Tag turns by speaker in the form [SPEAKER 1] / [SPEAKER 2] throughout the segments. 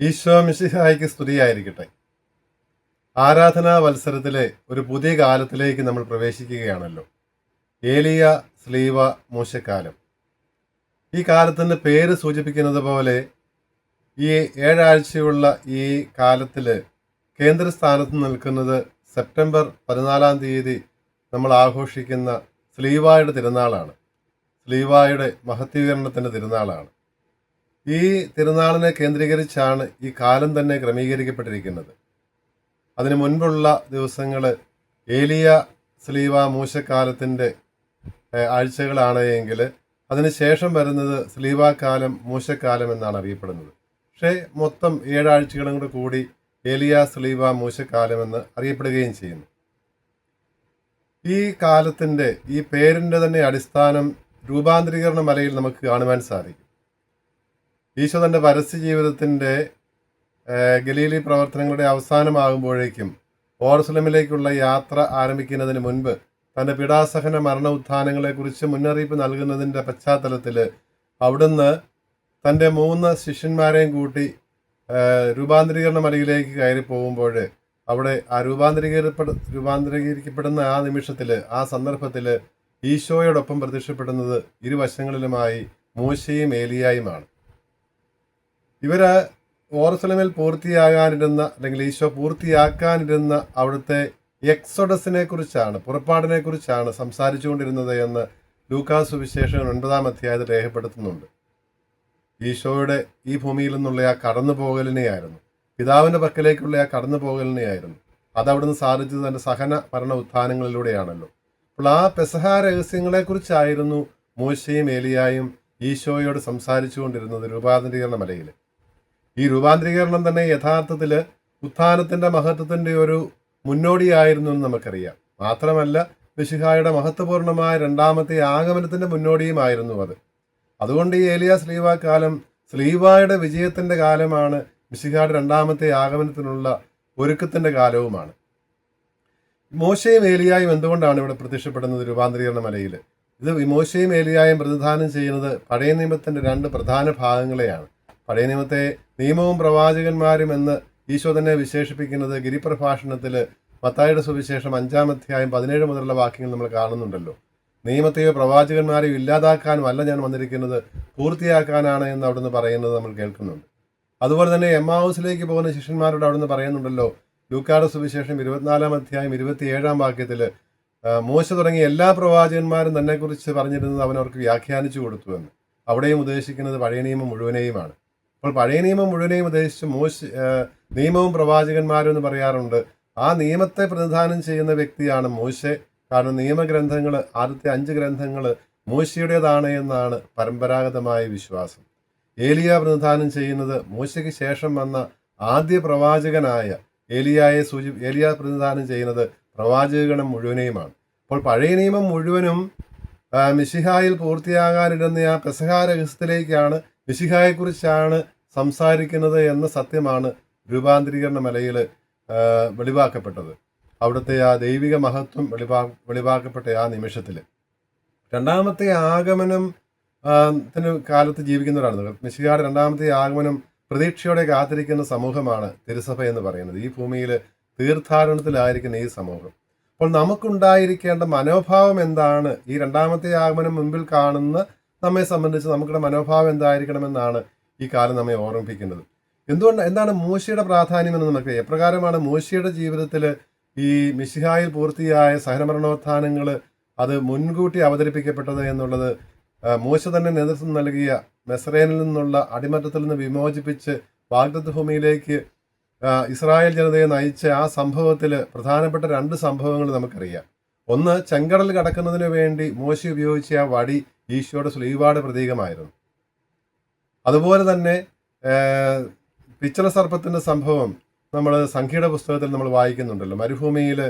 [SPEAKER 1] ഈശോ മിശിഹായിക്ക് സ്തുതിയായിരിക്കട്ടെ. ആരാധനാ വത്സരത്തിലെ ഒരു പുതിയ കാലത്തിലേക്ക് നമ്മൾ പ്രവേശിക്കുകയാണല്ലോ. ഏലിയ സ്ലീവ മൂശക്കാലം. ഈ കാലത്തിന്റെ പേര് സൂചിപ്പിക്കുന്നത് പോലെ ഈ ഏഴാഴ്ചയുള്ള ഈ കാലത്തിൽ കേന്ദ്രസ്ഥാനത്ത് നിൽക്കുന്നത് സെപ്റ്റംബർ പതിനാലാം തീയതി നമ്മൾ ആഘോഷിക്കുന്ന സ്ലീവായുടെ തിരുനാളാണ്. സ്ലീവായുടെ മഹത്വീകരണത്തിന്റെ തിരുനാളാണ്. ഈ തിരുനാളിനെ കേന്ദ്രീകരിച്ചാണ് ഈ കാലം തന്നെ ക്രമീകരിക്കപ്പെട്ടിരിക്കുന്നത്. അതിനു മുൻപുള്ള ദിവസങ്ങൾ ഏലിയ സ്ലീവ മൂശക്കാലത്തിന്റെ ആഴ്ചകളാണ് എങ്കിൽ അതിനുശേഷം വരുന്നത് സ്ലീവാക്കാലം മൂശക്കാലം എന്നാണ് അറിയപ്പെടുന്നത്. പക്ഷേ മൊത്തം ഏഴാഴ്ചകളും കൂടെ കൂടി ഏലിയ സ്ലീവ മൂശക്കാലം എന്ന് അറിയപ്പെടുകയും ചെയ്യുന്നു. ഈ കാലത്തിന്റെ ഈ പേരിന്റെ തന്നെ അടിസ്ഥാനം രൂപാന്തരീകരണ മലയിൽ നമുക്ക് കാണുവാൻ സാധിക്കും. ഈശോ തന്റെ പരസ്യ ജീവിതത്തിന്റെ ഗലീലി പ്രവർത്തനങ്ങളുടെ അവസാനമാകുമ്പോഴേക്കും ഓർസലമിലേക്കുള്ള യാത്ര ആരംഭിക്കുന്നതിന് മുൻപ് തന്റെ പിടാസഹന മരണ ഉത്ഥാനങ്ങളെക്കുറിച്ച് മുന്നറിയിപ്പ് നൽകുന്നതിന്റെ പശ്ചാത്തലത്തിൽ അവിടുന്ന് തന്റെ മൂന്ന് ശിഷ്യന്മാരെയും കൂട്ടി രൂപാന്തരീകരണ മലയിലേക്ക് കയറി പോകുമ്പോൾ അവിടെ ആ രൂപാന്തരീകരിക്കപ്പെട രൂപാന്തരീകരിക്കപ്പെടുന്ന ആ നിമിഷത്തിൽ ആ സന്ദർഭത്തിൽ ഈശോയോടൊപ്പം പ്രത്യക്ഷപ്പെടുന്നത് ഇരുവശങ്ങളിലുമായി മൂശയും ഏലിയായുമാണ്. ഇവർ ഓർസലമിൽ പൂർത്തിയാകാനിരുന്ന അല്ലെങ്കിൽ ഈശോ പൂർത്തിയാക്കാനിരുന്ന അവിടുത്തെ എക്സോഡസിനെ കുറിച്ചാണ് പുറപ്പാടിനെ കുറിച്ചാണ് സംസാരിച്ചുകൊണ്ടിരുന്നത് എന്ന് ലൂക്കാസ് സുവിശേഷകൻ ഒൻപതാം അധ്യായത്തിൽ രേഖപ്പെടുത്തുന്നുണ്ട്. ഈശോയുടെ ഈ ഭൂമിയിൽ നിന്നുള്ള ആ കടന്നു പോകലിനെയായിരുന്നു പിതാവിന്റെ പക്കലേക്കുള്ള ആ കടന്നു പോകലിനെയായിരുന്നു അത് അവിടുന്ന് സാധിച്ചത് തന്റെ സഹന മരണ ഉത്ഥാനങ്ങളിലൂടെയാണല്ലോ. അപ്പോൾ ആ പെസഹ രഹസ്യങ്ങളെക്കുറിച്ചായിരുന്നു മൂശയും ഏലിയായും ഈശോയോട് സംസാരിച്ചുകൊണ്ടിരുന്നത് രൂപാന്തരീകരണ മലയിൽ ഈ രൂപാന്തരീകരണം തന്നെ യഥാർത്ഥത്തിൽ ഉത്ഥാനത്തിന്റെ മഹത്വത്തിന്റെ ഒരു മുന്നോടിയായിരുന്നു എന്ന് നമുക്കറിയാം. മാത്രമല്ല മിശിഹായുടെ മഹത്വപൂർണമായ രണ്ടാമത്തെ ആഗമനത്തിന്റെ മുന്നോടിയുമായിരുന്നു അത്. അതുകൊണ്ട് ഈ ഏലിയ സ്ലീവ കാലം സ്ലീവായുടെ വിജയത്തിന്റെ കാലമാണ് മിശിഹായുടെ രണ്ടാമത്തെ ആഗമനത്തിനുള്ള ഒരുക്കത്തിന്റെ കാലവുമാണ്. മോശയും ഏലിയായും എന്തുകൊണ്ടാണ് ഇവിടെ പ്രത്യക്ഷപ്പെടുന്നത് രൂപാന്തരീകരണ മലയിൽ ഇത് മോശയും ഏലിയായും പ്രതിദാനം ചെയ്യുന്നത് പഴയ നിയമത്തിന്റെ രണ്ട് പ്രധാന ഭാഗങ്ങളെയാണ്. പഴയ നിയമത്തെ നിയമവും പ്രവാചകന്മാരും എന്ന് ഈശോ തന്നെ വിശേഷിപ്പിക്കുന്നത് ഗിരിപ്രഭാഷണത്തിൽ മത്തായുടെ സുവിശേഷം അഞ്ചാം അധ്യായം പതിനേഴ് മുതലുള്ള വാക്യങ്ങൾ നമ്മൾ കാണുന്നുണ്ടല്ലോ. നിയമത്തെയോ പ്രവാചകന്മാരെയോ ഇല്ലാതാക്കാനും അല്ല ഞാൻ വന്നിരിക്കുന്നത് പൂർത്തിയാക്കാനാണ് എന്ന് അവിടുന്ന് പറയുന്നത് നമ്മൾ കേൾക്കുന്നുണ്ട്. അതുപോലെ തന്നെ എം ഹൗസിലേക്ക് പോകുന്ന ശിഷ്യന്മാരോട് അവിടുന്ന് പറയുന്നുണ്ടല്ലോ ലൂക്കാട് സുവിശേഷം ഇരുപത്തിനാലാം അധ്യായം ഇരുപത്തിയേഴാം വാക്യത്തിൽ മോശ തുടങ്ങിയ എല്ലാ പ്രവാചകന്മാരും തന്നെക്കുറിച്ച് പറഞ്ഞിരുന്നത് അവൻ അവർക്ക് വ്യാഖ്യാനിച്ചു കൊടുത്തു എന്ന്. അവിടെയും ഉദ്ദേശിക്കുന്നത് പഴയ നിയമം മുഴുവനെയുമാണ്. അപ്പോൾ പഴയ നിയമം മുഴുവനെയും ഉദ്ദേശിച്ച് മോശ നിയമവും പ്രവാചകന്മാരും എന്ന് പറയാറുണ്ട്. ആ നിയമത്തെ പ്രതിദാനം ചെയ്യുന്ന വ്യക്തിയാണ് മോശെ. കാരണം നിയമഗ്രന്ഥങ്ങൾ ആദ്യത്തെ അഞ്ച് ഗ്രന്ഥങ്ങൾ മോശയുടേതാണ് എന്നാണ് പരമ്പരാഗതമായ വിശ്വാസം. ഏലിയ പ്രതിദാനം ചെയ്യുന്നത് മോശയ്ക്ക് ശേഷം വന്ന ആദ്യ പ്രവാചകനായ ഏലിയായെ സൂചി ഏലിയ പ്രതിദാനം ചെയ്യുന്നത് പ്രവാചകഗണം മുഴുവനെയുമാണ്. അപ്പോൾ പഴയ നിയമം മുഴുവനും മിഷിഹായിൽ പൂർത്തിയാകാനിടുന്ന ആ പെസഹ രഹസ്യത്തിലേക്കാണ് മിശിഹായെക്കുറിച്ചാണ് സംസാരിക്കുന്നത് എന്ന സത്യമാണ് രൂപാന്തരീകരണ മലയിൽ വെളിവാക്കപ്പെട്ടത്. അവിടുത്തെ ആ ദൈവിക മഹത്വം വെളിവാ വെളിവാക്കപ്പെട്ട ആ നിമിഷത്തിൽ. രണ്ടാമത്തെ ആഗമനം ത്തിന് കാലത്ത് ജീവിക്കുന്നവരാണ്. മിശിഹായുടെ രണ്ടാമത്തെ ആഗമനം പ്രതീക്ഷയോടെ കാത്തിരിക്കുന്ന സമൂഹമാണ് തിരുസഭ എന്ന് പറയുന്നത്. ഈ ഭൂമിയിൽ തീർത്ഥാടനത്തിലായിരിക്കുന്ന ഈ സമൂഹം. അപ്പോൾ നമുക്കുണ്ടായിരിക്കേണ്ട മനോഭാവം എന്താണ്? ഈ രണ്ടാമത്തെ ആഗമനം മുൻപിൽ കാണുന്ന നമ്മെ സംബന്ധിച്ച് നമുക്കുടെ മനോഭാവം എന്തായിരിക്കണമെന്നാണ് ഈ കാലം നമ്മെ ഓർമ്മിപ്പിക്കുന്നത്. എന്തുകൊണ്ട് എന്താണ് മൂശയുടെ പ്രാധാന്യം എന്ന് നമുക്ക് എപ്രകാരമാണ് മൂശയുടെ ജീവിതത്തിൽ ഈ മിശിഹായിൽ പൂർത്തിയായ സഹനമരണോത്ഥാനങ്ങൾ അത് മുൻകൂട്ടി അവതരിപ്പിക്കപ്പെട്ടത് എന്നുള്ളത് മൂശ തന്നെ നേതൃത്വം നൽകിയ മെസ്രേനിൽ നിന്നുള്ള അടിമത്തത്തിൽ നിന്ന് വിമോചിപ്പിച്ച് വാഗ്ദത്ത് ഭൂമിയിലേക്ക് ഇസ്രായേൽ ജനതയെ നയിച്ച ആ സംഭവത്തിൽ പ്രധാനപ്പെട്ട രണ്ട് സംഭവങ്ങൾ നമുക്കറിയാം. ഒന്ന് ചെങ്കടൽ കടക്കുന്നതിന് വേണ്ടി മോശി ഉപയോഗിച്ച ആ വടി ഈശോയുടെ സ്ലീവാട് പ്രതീകമായിരുന്നു. അതുപോലെ തന്നെ പിച്ചള സർപ്പത്തിന്റെ സംഭവം നമ്മൾ സംഖ്യയുടെ പുസ്തകത്തിൽ നമ്മൾ വായിക്കുന്നുണ്ടല്ലോ. മരുഭൂമിയിൽ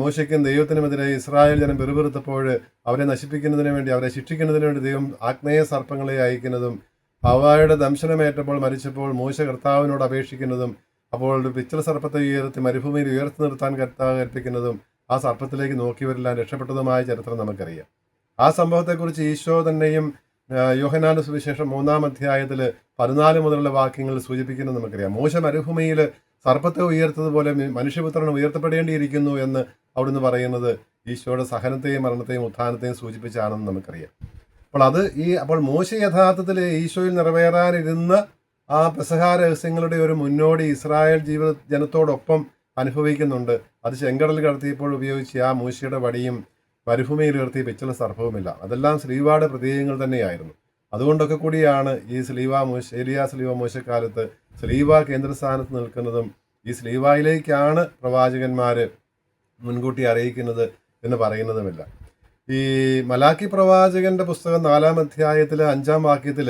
[SPEAKER 1] മോശയ്ക്കും ദൈവത്തിനുമെതിരെ ഇസ്രായേൽ ജനം വെറുപെറുത്തപ്പോൾ അവരെ നശിപ്പിക്കുന്നതിന് വേണ്ടി അവരെ ശിക്ഷിക്കുന്നതിന് വേണ്ടി ദൈവം ആഗ്നേയ സർപ്പങ്ങളെ അയക്കുന്നതും അവയുടെ ദംശനമേറ്റപ്പോൾ മരിച്ചപ്പോൾ മോശ കർത്താവിനോട് അപേക്ഷിക്കുന്നതും അപ്പോൾ പിച്ചള സർപ്പത്തെ ഉയർത്തി മരുഭൂമിയിൽ ഉയർത്തി നിർത്താൻ കർത്താവ് കൽപ്പിക്കുന്നതും ആ സർപ്പത്തിലേക്ക് നോക്കിയവരെല്ലാം രക്ഷപ്പെട്ടതുമായ ചരിത്രം നമുക്കറിയാം. ആ സംഭവത്തെക്കുറിച്ച് ഈശോ തന്നെയും യോഹനാന സുവിശേഷം മൂന്നാം അധ്യായത്തിൽ പതിനാല് മുതലുള്ള വാക്യങ്ങൾ സൂചിപ്പിക്കുന്നത് നമുക്കറിയാം. മോശ മരുഭൂമിയിൽ സർപ്പത്തെ ഉയർത്തതുപോലെ മനുഷ്യപുത്രൻ ഉയർത്തപ്പെടേണ്ടിയിരിക്കുന്നു എന്ന് അവിടുന്ന് പറയുന്നത് ഈശോയുടെ സഹനത്തെയും മരണത്തെയും ഉത്ഥാനത്തെയും സൂചിപ്പിച്ചാണെന്ന് നമുക്കറിയാം. അപ്പോൾ അത് ഈ അപ്പോൾ മോശ യഥാർത്ഥത്തിൽ ഈശോയിൽ നിറവേറാനിരുന്ന ആ പെസഹാ രഹസ്യങ്ങളുടെ ഒരു മുന്നോടി ഇസ്രായേൽ ജീവിത ജനത്തോടൊപ്പം അനുഭവിക്കുന്നുണ്ട്. അത് ചെങ്കടൽ കടത്തിയപ്പോൾ ഉപയോഗിച്ച ആ മൂശിയുടെ വടിയും മരുഭൂമിയിൽ ഉയർത്തിയ പിച്ചള സർഭവുമില്ല അതെല്ലാം ശ്രീവാട് പ്രതീകങ്ങൾ തന്നെയായിരുന്നു. അതുകൊണ്ടൊക്കെ കൂടിയാണ് ഈ സ്ലീവ മൂശ ഏലിയ സ്ലീവ മൂശക്കാലത്ത് സ്ലീവ കേന്ദ്രസ്ഥാനത്ത് നിൽക്കുന്നതും ഈ സ്ലീവായിലേക്കാണ് പ്രവാചകന്മാർ മുൻകൂട്ടി അറിയിക്കുന്നത് എന്ന് പറയുന്നതുമില്ല. ഈ മലാക്കി പ്രവാചകന്റെ പുസ്തകം നാലാം അധ്യായത്തിൽ അഞ്ചാം വാക്യത്തിൽ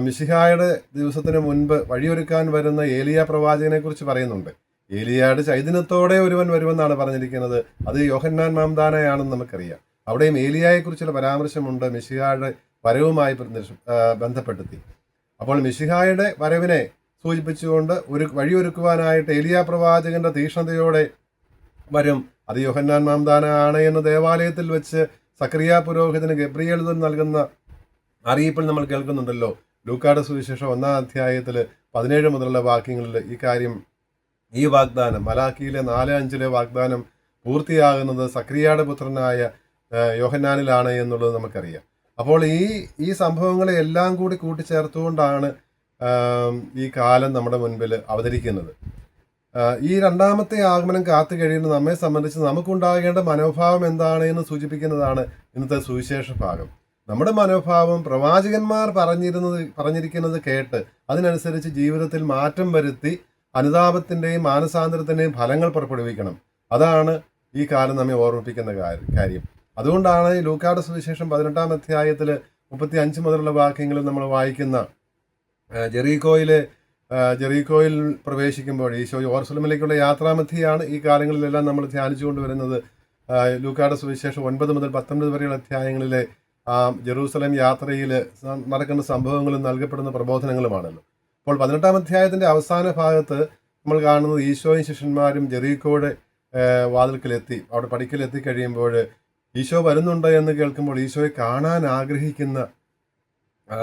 [SPEAKER 1] മിശിഹായുടെ ദിവസത്തിന് മുൻപ് വഴിയൊരുക്കാൻ വരുന്ന ഏലിയ പ്രവാചകനെ കുറിച്ച് പറയുന്നുണ്ട്. ഏലിയാട് ചൈതന്യത്തോടെ ഒരുവൻ വരുമെന്നാണ് പറഞ്ഞിരിക്കുന്നത്. അത് യോഹന്നാൻ മാംദാനയാണെന്ന് നമുക്കറിയാം. അവിടെയും ഏലിയായെ കുറിച്ചുള്ള പരാമർശമുണ്ട് മിശിഹായുടെ വരവുമായി ബന്ധപ്പെടുത്തി. അപ്പോൾ മിശിഹായുടെ വരവിനെ സൂചിപ്പിച്ചുകൊണ്ട് ഒരു വഴിയൊരുക്കുവാനായിട്ട് ഏലിയ പ്രവാചകന്റെ തീക്ഷ്ണതയോടെ വരും. അത് യോഹന്നാൻ മാംദാന ആണ് എന്ന് ദേവാലയത്തിൽ വെച്ച് സക്രിയ പുരോഹിതന് ഗബ്രിയേൽ നൽകുന്ന അറിയിപ്പിൽ നമ്മൾ കേൾക്കുന്നുണ്ടല്ലോ. ലൂക്കാട് സുവിശേഷം ഒന്നാം അധ്യായത്തിൽ പതിനേഴ് മുതലുള്ള വാക്യങ്ങളിൽ ഈ കാര്യം ഈ വാഗ്ദാനം മലാക്കിയിലെ നാല് അഞ്ചിലെ വാഗ്ദാനം പൂർത്തിയാകുന്നത് സക്രിയയുടെ പുത്രനായ യോഹന്നാനിലാണ് എന്നുള്ളത് നമുക്കറിയാം. അപ്പോൾ ഈ ഈ സംഭവങ്ങളെ എല്ലാം കൂടി കൂട്ടിച്ചേർത്തുകൊണ്ടാണ് ഈ കാലം നമ്മുടെ മുൻപിൽ അവതരിക്കുന്നത്. ഈ രണ്ടാമത്തെ ആഗമനം കാത്തു കഴിയുന്ന നമ്മെ സംബന്ധിച്ച് നമുക്കുണ്ടാകേണ്ട മനോഭാവം എന്താണ് എന്ന് സൂചിപ്പിക്കുന്നതാണ് ഇന്നത്തെ സുവിശേഷ ഭാഗം. നമ്മുടെ മനോഭാവം പ്രവാചകന്മാർ പറഞ്ഞിരുന്നത് പറഞ്ഞിരിക്കുന്നത് കേട്ട് അതിനനുസരിച്ച് ജീവിതത്തിൽ മാറ്റം വരുത്തി അനുതാപത്തിന്റെയും മാനസാന്തരത്തിന്റെയും ഫലങ്ങൾ പുറപ്പെടുവിക്കണം. അതാണ് ഈ കാലം നമ്മെ ഓർമ്മിപ്പിക്കുന്ന കാര്യം അതുകൊണ്ടാണ് ഈ ലൂക്കാട് സുവിശേഷം പതിനെട്ടാം അധ്യായത്തിൽ മുപ്പത്തി അഞ്ച് മുതലുള്ള വാക്യങ്ങളിൽ നമ്മൾ വായിക്കുന്ന ആ, ജെറീക്കോയിൽ പ്രവേശിക്കുമ്പോൾ ഈശോ ഓർസലമിലേക്കുള്ള യാത്രാമധ്യയാണ് ഈ കാലങ്ങളിലെല്ലാം നമ്മൾ ധ്യാനിച്ചു കൊണ്ടുവരുന്നത് ലൂക്കാട് സുവിശേഷം ഒൻപത് മുതൽ പത്തൊൻപത് വരെയുള്ള അധ്യായങ്ങളിലെ ജെറൂസലം യാത്രയിൽ നടക്കുന്ന സംഭവങ്ങളും നൽകപ്പെടുന്ന പ്രബോധനങ്ങളുമാണല്ലോ. അപ്പോൾ പതിനെട്ടാം അധ്യായത്തിന്റെ അവസാന ഭാഗത്ത് നമ്മൾ കാണുന്നത് ഈശോയും ശിഷ്യന്മാരും ജെറീക്കോയുടെ വാതിൽക്കലെത്തി. അവിടെ പടിക്കലെത്തി കഴിയുമ്പോൾ ഈശോ വരുന്നുണ്ട് എന്ന് കേൾക്കുമ്പോൾ ഈശോയെ കാണാൻ ആഗ്രഹിക്കുന്ന ആ,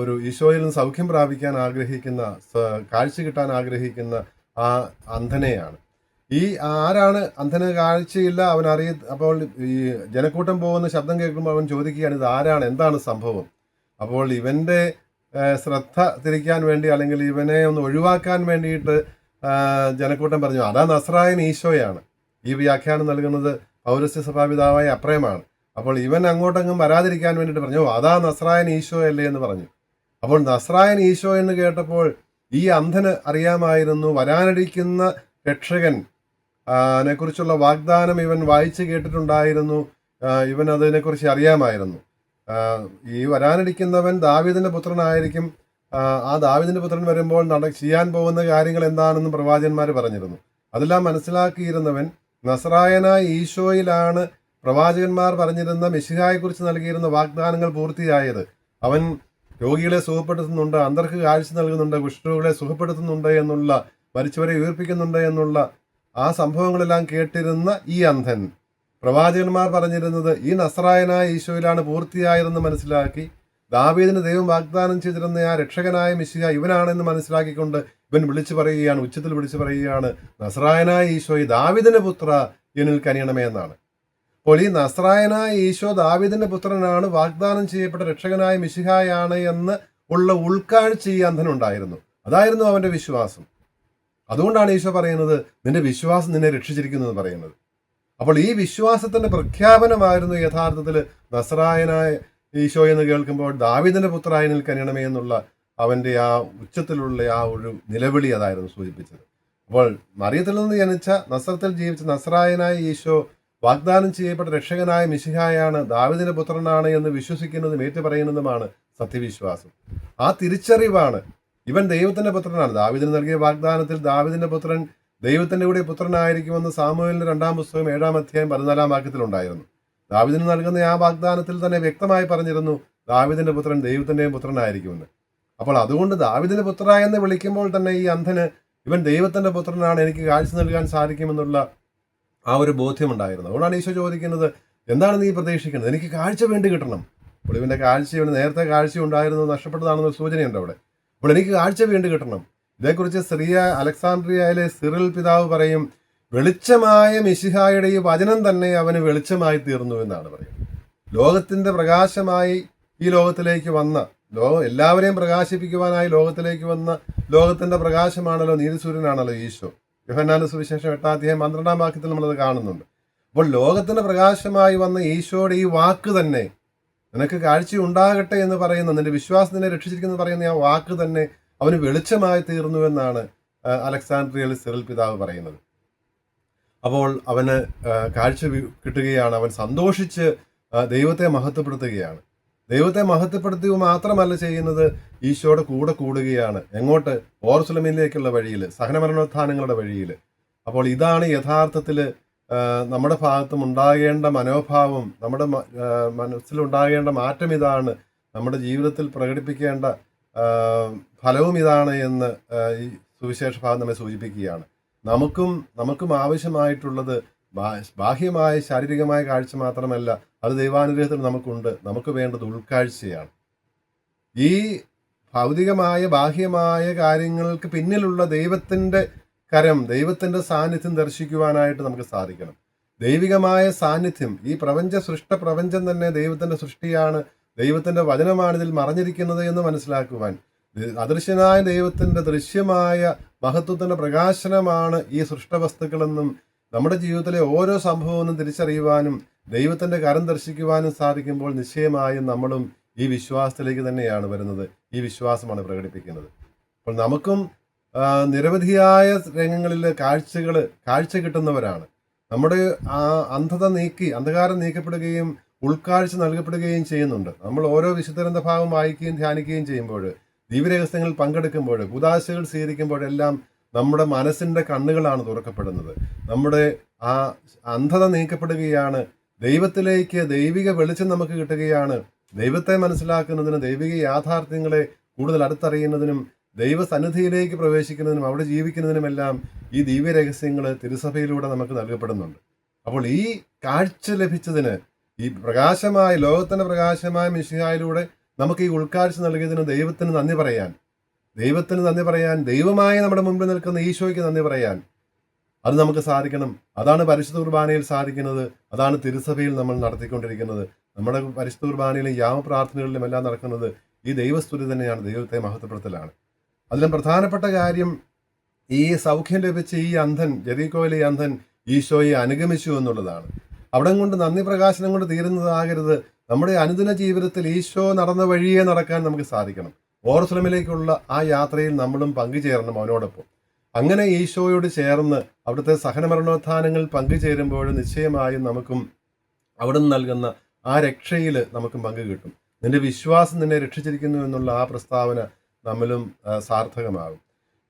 [SPEAKER 1] ഒരു ഈശോയിൽ നിന്ന് സൗഖ്യം പ്രാപിക്കാൻ ആഗ്രഹിക്കുന്ന കാഴ്ച കിട്ടാൻ ആഗ്രഹിക്കുന്ന ആ അന്ധനെയാണ്. ഈ ആരാണ് അന്ധന് കാഴ്ചയില്ല? അവൻ അറിയ അപ്പോൾ ഈ ജനക്കൂട്ടം പോകുന്ന ശബ്ദം കേൾക്കുമ്പോൾ അവൻ ചോദിക്കുകയാണ് ഇത് ആരാണ്? എന്താണ് സംഭവം? അപ്പോൾ ഇവന്റെ ആ, ശ്രദ്ധ തിരിക്കാൻ വേണ്ടി അല്ലെങ്കിൽ ഇവനെ ഒന്ന് ഒഴിവാക്കാൻ വേണ്ടിയിട്ട് ജനക്കൂട്ടം പറഞ്ഞു. അതാ നസ്രായൻ ഈശോയാണ്. ഈ വ്യാഖ്യാനം നൽകുന്നത് പൗരസ്യ സഭാപിതാവായ അപ്രയമാണ് അപ്പോൾ ഇവൻ അങ്ങോട്ടെങ്ങും വരാതിരിക്കാൻ വേണ്ടിയിട്ട് പറഞ്ഞു. അതാ നസ്രായൻ ഈശോ അല്ലേ എന്ന് പറഞ്ഞു. അപ്പോൾ നസ്രായൻ ഈശോ എന്ന് കേട്ടപ്പോൾ ഈ അന്ധന് അറിയാമായിരുന്നു വരാനിരിക്കുന്ന രക്ഷകൻ. അതിനെക്കുറിച്ചുള്ള വാഗ്ദാനം ഇവൻ വായിച്ചു കേട്ടിട്ടുണ്ടായിരുന്നു. ഇവൻ അതിനെക്കുറിച്ച് അറിയാമായിരുന്നു. ഈ വരാനിരിക്കുന്നവൻ ദാവീദിന്റെ പുത്രനായിരിക്കും. ആ, ആ പുത്രൻ വരുമ്പോൾ നട ചെയ്യാൻ പോകുന്ന കാര്യങ്ങൾ എന്താണെന്ന് പ്രവാചകന്മാർ പറഞ്ഞിരുന്നു. അതെല്ലാം മനസ്സിലാക്കിയിരുന്നവൻ നസറായനായ ഈശോയിലാണ് പ്രവാചകന്മാർ പറഞ്ഞിരുന്ന മിശിഹായെക്കുറിച്ച് നൽകിയിരുന്ന വാഗ്ദാനങ്ങൾ പൂർത്തിയായത്. അവൻ രോഗികളെ സുഖപ്പെടുത്തുന്നുണ്ട് അന്തർക്ക് കാഴ്ച നൽകുന്നുണ്ട് കുഷ്ഠരോഗികളെ സുഖപ്പെടുത്തുന്നുണ്ട് എന്നുള്ള മരിച്ചവരെ ഉയർപ്പിക്കുന്നുണ്ട് എന്നുള്ള ആ സംഭവങ്ങളെല്ലാം കേട്ടിരുന്ന ഈ അന്ധൻ. പ്രവാചകന്മാർ പറഞ്ഞിരുന്നത് ഈ നസ്രായനായ ഈശോയിലാണ് പൂർത്തിയായതെന്ന് മനസ്സിലാക്കി ദാവീദിന് ദൈവം വാഗ്ദാനം ചെയ്തിരുന്ന ആ രക്ഷകനായ മിശിക ഇവനാണെന്ന് മനസ്സിലാക്കിക്കൊണ്ട് ഇവൻ വിളിച്ചു പറയുകയാണ് ഉച്ചത്തിൽ വിളിച്ചു പറയുകയാണ് നസ്രായനായ ഈശോയെ ദാവിദിന്റെ പുത്ര എന്നിൽ കനിയണമേ എന്നാണ്. അപ്പോൾ ഈ നസ്രായനായ ഈശോ ദാവിദിന്റെ പുത്രനാണ് വാഗ്ദാനം ചെയ്യപ്പെട്ട രക്ഷകനായ മിശിഹായാണ് എന്ന് ഉള്ള ഉൾക്കാഴ്ച ഈ അന്ധനുണ്ടായിരുന്നു. അതായിരുന്നു അവന്റെ വിശ്വാസം. അതുകൊണ്ടാണ് ഈശോ പറയുന്നത് നിന്റെ വിശ്വാസം നിന്നെ രക്ഷിച്ചിരിക്കുന്നു എന്ന് പറയുന്നത്. അപ്പോൾ ഈ വിശ്വാസത്തിന്റെ പ്രഖ്യാപനമായിരുന്നു യഥാർത്ഥത്തിൽ നസറായനായ ഈശോ എന്ന് കേൾക്കുമ്പോൾ ദാവിദിന്റെ പുത്രായ നിൽക്കണമേ എന്നുള്ള അവന്റെ ആ ഉച്ചത്തിലുള്ള ആ ഒരു നിലവിളി അതായിരുന്നു സൂചിപ്പിച്ചത്. അപ്പോൾ മറിയത്തിൽ നിന്ന് ജനിച്ച നസ്രത്തിൽ ജീവിച്ച നസറായനായ ഈശോ വാഗ്ദാനം ചെയ്യപ്പെട്ട രക്ഷകനായ മിശിഹായാണ് ദാവിദിന്റെ പുത്രനാണ് എന്ന് വിശ്വസിക്കുന്നതും ഏറ്റുപറയുന്നതുമാണ് സത്യവിശ്വാസം. ആ തിരിച്ചറിവാണ്. ഇവൻ ദൈവത്തിന്റെ പുത്രനാണ്. ദാവിദിന് നൽകിയ വാഗ്ദാനത്തിൽ ദാവിദിന്റെ പുത്രൻ ദൈവത്തിന്റെ കൂടെ പുത്രനായിരിക്കുമെന്ന് സാമൂഹലിന്റെ രണ്ടാം പുസ്തകം ഏഴാം അധ്യായം പതിനാലാം വാക്യത്തിലുണ്ടായിരുന്നു. ദാവിദിന് നൽകുന്ന ആ വാഗ്ദാനത്തിൽ തന്നെ വ്യക്തമായി പറഞ്ഞിരുന്നു ദാവിദിന്റെ പുത്രൻ ദൈവത്തിന്റെയും പുത്രനായിരിക്കുമെന്ന്. അപ്പോൾ അതുകൊണ്ട് ദാവിദിന്റെ പുത്ര എന്ന് വിളിക്കുമ്പോൾ തന്നെ ഈ അന്ധന് ഇവൻ ദൈവത്തിന്റെ പുത്രനാണ് എനിക്ക് കാഴ്ച നൽകാൻ സാധിക്കുമെന്നുള്ള ആ ഒരു ബോധ്യമുണ്ടായിരുന്നു. അതുകൊണ്ടാണ് ഈശോ ചോദിക്കുന്നത് എന്താണ് നീ പ്രതീക്ഷിക്കുന്നത്? എനിക്ക് കാഴ്ച വേണ്ടി കിട്ടണം. അപ്പോൾ ഇവന്റെ കാഴ്ച ഇവന് നേരത്തെ കാഴ്ച ഉണ്ടായിരുന്നത് നഷ്ടപ്പെട്ടതാണെന്നൊരു സൂചനയുണ്ട് അവിടെ. അപ്പോൾ എനിക്ക് കാഴ്ച വീണ്ടും കിട്ടണം. ഇതേക്കുറിച്ച് സിറിയ അലക്സാണ്ട്രിയയിലെ സിറിൽ പിതാവ് പറയും വെളിച്ചമായ മിശിഹായുടെ ഈ വചനം തന്നെ അവന് വെളിച്ചമായി തീർന്നു എന്നാണ് പറയുന്നത്. ലോകത്തിന്റെ പ്രകാശമായി ഈ ലോകത്തിലേക്ക് വന്ന ലോകം എല്ലാവരെയും പ്രകാശിപ്പിക്കുവാനായി ലോകത്തിലേക്ക് വന്ന ലോകത്തിന്റെ പ്രകാശമാണല്ലോ നീതിസൂര്യനാണല്ലോ ഈശോ. യോഹന്നാന്റെ സുവിശേഷം എട്ടാം അധ്യായം പന്ത്രണ്ടാം വാക്യത്തിൽ നമ്മളത് കാണുന്നുണ്ട്. അപ്പോൾ ലോകത്തിന്റെ പ്രകാശമായി വന്ന ഈശോയുടെ ഈ വാക്ക് തന്നെ നിനക്ക് കാഴ്ച ഉണ്ടാകട്ടെ എന്ന് പറയുന്ന നിന്റെ വിശ്വാസത്തിനെ രക്ഷിച്ചിരിക്കുന്നു പറയുന്ന ആ വാക്ക് തന്നെ അവന് വെളിച്ചമായി തീർന്നു എന്നാണ് അലക്സാണ്ട്രിയയിൽ സിറിൽ പിതാവ് പറയുന്നത്. അപ്പോൾ അവന് കാഴ്ച കിട്ടുകയാണ് അവൻ സന്തോഷിച്ച് ദൈവത്തെ മഹത്വപ്പെടുത്തുകയാണ്. ദൈവത്തെ മഹത്വപ്പെടുത്തുക മാത്രമല്ല ചെയ്യുന്നത് ഈശോയുടെ കൂടെ കൂടുകയാണ്. എങ്ങോട്ട്? ഓർസുലമിലേക്കുള്ള വഴിയിൽ സഹനമരണോത്ഥാനങ്ങളുടെ വഴിയിൽ അപ്പോൾ ഇതാണ് യഥാർത്ഥത്തിൽ നമ്മുടെ ഭാഗത്തും ഉണ്ടാകേണ്ട മനോഭാവം നമ്മുടെ മനസ്സിലുണ്ടാകേണ്ട മാറ്റം ഇതാണ് നമ്മുടെ ജീവിതത്തിൽ പ്രകടിപ്പിക്കേണ്ട ഫലവും ഇതാണ് എന്ന് ഈ സുവിശേഷ ഭാഗം നമ്മെ സൂചിപ്പിക്കുകയാണ്. നമുക്കും നമുക്കും ആവശ്യമായിട്ടുള്ളത് ബാഹ്യമായ ശാരീരികമായ കാഴ്ച മാത്രമല്ല അത് ദൈവാനുഗ്രഹത്തിന് നമുക്കുണ്ട്. നമുക്ക് വേണ്ടത് ഉൾക്കാഴ്ചയാണ്. ഈ ഭൗതികമായ ബാഹ്യമായ കാര്യങ്ങൾക്ക് പിന്നിലുള്ള ദൈവത്തിന്റെ കരം ദൈവത്തിന്റെ സാന്നിധ്യം ദർശിക്കുവാനായിട്ട് നമുക്ക് സാധിക്കണം. ദൈവികമായ സാന്നിധ്യം ഈ പ്രപഞ്ച സൃഷ്ട പ്രപഞ്ചം തന്നെ ദൈവത്തിന്റെ സൃഷ്ടിയാണ് ദൈവത്തിന്റെ വചനമാണ് ഇതിൽ മറഞ്ഞിരിക്കുന്നത് എന്ന് മനസ്സിലാക്കുവാൻ. അദൃശ്യനായ ദൈവത്തിന്റെ ദൃശ്യമായ മഹത്വത്തിന്റെ പ്രകാശനമാണ് ഈ സൃഷ്ടവസ്തുക്കളെന്നും നമ്മുടെ ജീവിതത്തിലെ ഓരോ സംഭവവും തിരിച്ചറിയുവാനും ദൈവത്തിന്റെ കരം ദർശിക്കുവാനും സാധിക്കുമ്പോൾ നിശ്ചയമായും നമ്മളും ഈ വിശ്വാസത്തിലേക്ക് തന്നെയാണ് വരുന്നത്. ഈ വിശ്വാസമാണ് പ്രകടിപ്പിക്കുന്നത്. അപ്പോൾ നമുക്കും നിരവധിയായ രംഗങ്ങളിൽ കാഴ്ചകൾ കാഴ്ച കിട്ടുന്നവരാണ്. നമ്മുടെ ആ അന്ധത നീക്കി അന്ധകാരം നീക്കപ്പെടുകയും ഉൾക്കാഴ്ച നൽകപ്പെടുകയും ചെയ്യുന്നുണ്ട്. നമ്മൾ ഓരോ വിശുദ്ധരന്ത ഭാഗം വായിക്കുകയും ധ്യാനിക്കുകയും ചെയ്യുമ്പോൾ ദിവ്യരഹസ്യങ്ങളിൽ പങ്കെടുക്കുമ്പോൾ ഉദാശകൾ സ്വീകരിക്കുമ്പോഴെല്ലാം നമ്മുടെ മനസ്സിന്റെ കണ്ണുകളാണ് തുറക്കപ്പെടുന്നത്. നമ്മുടെ ആ അന്ധത നീക്കപ്പെടുകയാണ് ദൈവത്തിലേക്ക് ദൈവിക വെളിച്ചം നമുക്ക് കിട്ടുകയാണ്. ദൈവത്തെ മനസ്സിലാക്കുന്നതിനും ദൈവിക യാഥാർത്ഥ്യങ്ങളെ കൂടുതൽ അടുത്തറിയുന്നതിനും ദൈവസന്നിധിയിലേക്ക് പ്രവേശിക്കുന്നതിനും അവിടെ ജീവിക്കുന്നതിനുമെല്ലാം ഈ ദിവ്യ രഹസ്യങ്ങൾ തിരുസഭയിലൂടെ നമുക്ക് നൽകപ്പെടുന്നുണ്ട്. അപ്പോൾ ഈ കാഴ്ച ലഭിച്ചതിന് ഈ പ്രകാശമായ ലോകത്തിന്റെ പ്രകാശമായ മിശിഹായിലൂടെ നമുക്ക് ഈ ഉൾക്കാഴ്ച നൽകിയതിന് ദൈവത്തിന് നന്ദി പറയാൻ. ദൈവത്തിന് നന്ദി പറയാൻ. ദൈവമായി നമ്മുടെ മുമ്പിൽ നിൽക്കുന്ന ഈശോയ്ക്ക് നന്ദി പറയാൻ. അത് നമുക്ക് സാധിക്കണം. അതാണ് പരിശുദ്ധ കുർബാനയിൽ സാധിക്കുന്നത്. അതാണ് തിരുസഭയിൽ നമ്മൾ നടത്തിക്കൊണ്ടിരിക്കുന്നത്. നമ്മുടെ പരിശുദ്ധ കുർബാനയിലും യാമപ്രാർത്ഥനകളിലും എല്ലാം നടക്കുന്നത് ഈ ദൈവസ്തുതി തന്നെയാണ്. ദൈവത്തെ മഹത്വപ്പെടുത്തലാണ്. അതിലും പ്രധാനപ്പെട്ട കാര്യം ഈ സൗഖ്യം ലഭിച്ച ഈ അന്ധൻ ജെറീക്കോയിലെ അന്ധൻ ഈശോയെ അനുഗമിച്ചു എന്നുള്ളതാണ്. അവിടെ കൊണ്ട് നന്ദി പ്രകാശനം കൊണ്ട് തീരുന്നതാകരുത്. നമ്മുടെ അനുദിന ജീവിതത്തിൽ ഈശോ നടന്ന വഴിയെ നടക്കാൻ നമുക്ക് സാധിക്കണം. ഓർസ്ലമിലേക്കുള്ള ആ യാത്രയിൽ നമ്മളും പങ്കുചേരണം അവനോടൊപ്പം. അങ്ങനെ ഈശോയോട് ചേർന്ന് അവിടുത്തെ സഹനമരണോത്ഥാനങ്ങൾ പങ്കുചേരുമ്പോൾ നിശ്ചയമായും നമുക്കും അവിടുന്ന് നൽകുന്ന ആ രക്ഷയിൽ നമുക്കും പങ്കു കിട്ടും. നിന്റെ വിശ്വാസം നിന്നെ രക്ഷിച്ചിരിക്കുന്നു എന്നുള്ള ആ പ്രസ്താവന നമ്മളും സാർത്ഥകമാകും.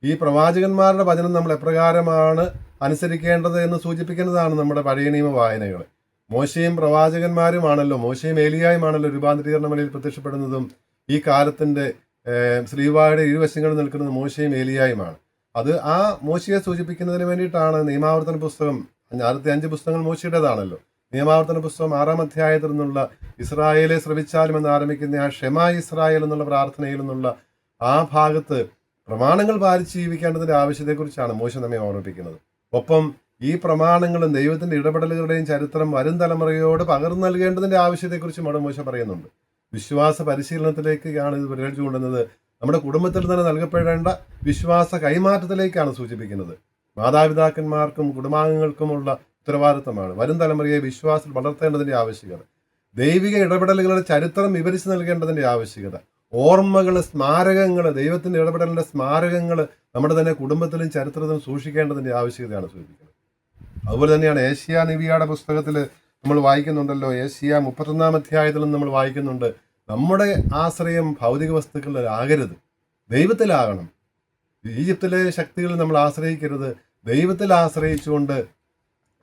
[SPEAKER 1] ഈ പ്രവാചകന്മാരുടെ വചനം നമ്മൾ എപ്രകാരമാണ് അനുസരിക്കേണ്ടത് എന്ന് സൂചിപ്പിക്കുന്നതാണ് നമ്മുടെ പഴയ നിയമ വായനകൾ മോശയും പ്രവാചകന്മാരുമാണല്ലോ മോശയും ഏലിയായുമാണല്ലോ രൂപാന്തരീകരണ മലയിൽ പ്രത്യക്ഷപ്പെടുന്നതും ഈ കാലത്തിന്റെ ശ്രീവായുടെ ഇരുവശങ്ങളിൽ നിൽക്കുന്നത് മോശയും ഏലിയായുമാണ്. അത് ആ മോശയെ സൂചിപ്പിക്കുന്നതിന് വേണ്ടിയിട്ടാണ് നിയമാവർത്തന പുസ്തകം ആദ്യത്തെ അഞ്ച് പുസ്തകങ്ങൾ മോശയുടേതാണല്ലോ. നിയമാവർത്തന പുസ്തകം ആറാം അധ്യായത്തിൽ നിന്നുള്ള ഇസ്രായേലെ ശ്രമിച്ചാലും എന്ന് ആരംഭിക്കുന്ന ആ ഷെമാ ഇസ്രായേൽ എന്നുള്ള പ്രാർത്ഥനയിൽ നിന്നുള്ള ആ ഭാഗത്ത് പ്രമാണങ്ങൾ പാലിച്ച് ജീവിക്കേണ്ടതിന്റെ ആവശ്യത്തെക്കുറിച്ചാണ് മോശ നമ്മെ ഓർമ്മിപ്പിക്കുന്നത്. ഒപ്പം ഈ പ്രമാണങ്ങളും ദൈവത്തിന്റെ ഇടപെടലുകളുടെയും ചരിത്രം വരും തലമുറയോട് പകർന്നു നൽകേണ്ടതിന്റെ ആവശ്യത്തെക്കുറിച്ച് മടമോശ മോശ പറയുന്നുണ്ട്. വിശ്വാസ പരിശീലനത്തിലേക്കാണ് ഇത് പരിഗണിച്ചുകൊണ്ടുന്നത് നമ്മുടെ കുടുംബത്തിൽ തന്നെ നൽകപ്പെടേണ്ട വിശ്വാസ കൈമാറ്റത്തിലേക്കാണ് സൂചിപ്പിക്കുന്നത്. മാതാപിതാക്കന്മാർക്കും കുടുംബാംഗങ്ങൾക്കുമുള്ള ഉത്തരവാദിത്തമാണ് വരും തലമുറയെ വിശ്വാസത്തിൽ വളർത്തേണ്ടതിന്റെ ആവശ്യകത. ദൈവിക ഇടപെടലുകളുടെ ചരിത്രം വിവരിച്ചു നൽകേണ്ടതിന്റെ ആവശ്യകത. ഓർമ്മകൾ സ്മാരകങ്ങൾ ദൈവത്തിന്റെ ഇടപെടലിന്റെ സ്മാരകങ്ങൾ നമ്മുടെ തന്നെ കുടുംബത്തിലും ചരിത്രത്തിലും സൂക്ഷിക്കേണ്ടതിന്റെ ആവശ്യകതയാണ് സൂചിപ്പിക്കുന്നത്. അതുപോലെ തന്നെയാണ് ഏഷ്യ നിവിയുടെ പുസ്തകത്തിൽ നമ്മൾ വായിക്കുന്നുണ്ടല്ലോ. ഏഷ്യ മുപ്പത്തൊന്നാം അധ്യായത്തിലും നമ്മൾ വായിക്കുന്നുണ്ട്. നമ്മുടെ ആശ്രയം ഭൗതിക വസ്തുക്കളിലാകരുത് ദൈവത്തിലാകണം. ഈജിപ്തിലെ ശക്തികൾ നമ്മൾ ആശ്രയിക്കരുത്. ദൈവത്തിൽ ആശ്രയിച്ചുകൊണ്ട്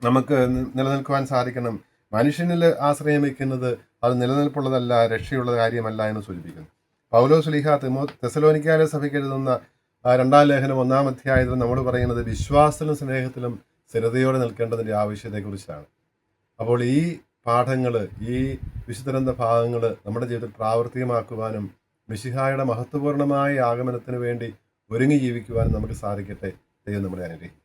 [SPEAKER 1] നമുക്ക് നിലനിൽക്കുവാൻ സാധിക്കണം. മനുഷ്യനിൽ ആശ്രയം വയ്ക്കുന്നത് അത് നിലനിൽപ്പുള്ളതല്ല രക്ഷയുള്ള കാര്യമല്ല എന്ന് സൂചിപ്പിക്കുന്നു. പൗലോ സുലിഹ തെമോ തെസലോനിക്കാലെ സഭയ്ക്ക് എഴുതുന്ന രണ്ടാം ലേഖനം ഒന്നാം അധ്യായത്തിൽ നമ്മൾ പറയുന്നത് വിശ്വാസത്തിലും സ്നേഹത്തിലും സ്ഥിരതയോടെ നിൽക്കേണ്ടതിന്റെ ആവശ്യത്തെക്കുറിച്ചാണ് അപ്പോൾ ഈ പാഠങ്ങൾ ഈ വിശുദ്ധരന്ത ഭാഗങ്ങൾ നമ്മുടെ ജീവിതത്തിൽ പ്രാവർത്തികമാക്കുവാനും മിശിഹായുടെ മഹത്വപൂർണമായ ആഗമനത്തിന് വേണ്ടി ഒരുങ്ങി ജീവിക്കുവാനും നമുക്ക് സാധിക്കട്ടെ ദൈവം നമ്മളെ അനുഗ്രഹിക്കും